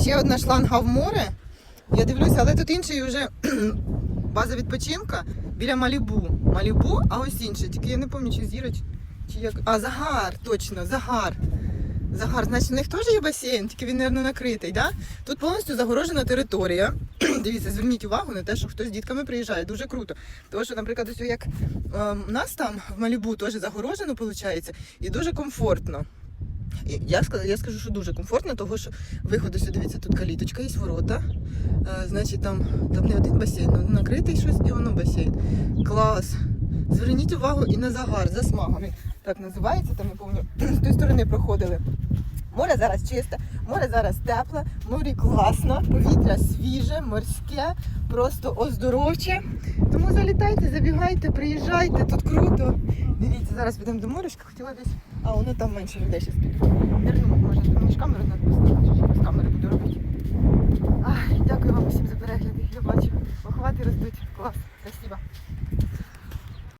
Ще одна шланга в море. Я дивлюся, але тут інший вже база відпочинка біля Малібу. Малібу, а ось інше. Тільки я не пам'ятаю, чи зіроч, чи як. А, загар, точно, загар. Загар, значить, у них теж є басейн, тільки він, мабуть, накритий, да? Тут повністю загорожена територія. Дивіться, зверніть увагу на те, що хтось з дітками приїжджає. Дуже круто. Тому що, наприклад, ось як ем, у нас там в Малібу теж загорожено, виходить, і дуже комфортно. Я, я скажу, що дуже комфортно, тому що виходу сюди, дивіться, тут каліточка, є ворота. Е, значить, там, там не один басейн, але накритий щось і воно басейн. Клас. Зверніть увагу і на загар, за смагами. так називається, там я пам'ятаю, з тої сторони проходили. Море зараз чисте, море зараз тепле, море класно, повітря свіже, морське, просто оздоровче. Тому залітайте, забігайте, приїжджайте, тут круто. Дивіться, зараз підемо до морячка, хотіла десь. А, воно там менше людей ще спить. Нирну, може, там між камерою треба поставити, без камери буду робити. Ай, дякую вам усім за перегляди. Я бачу, охвати ростуть. Клас.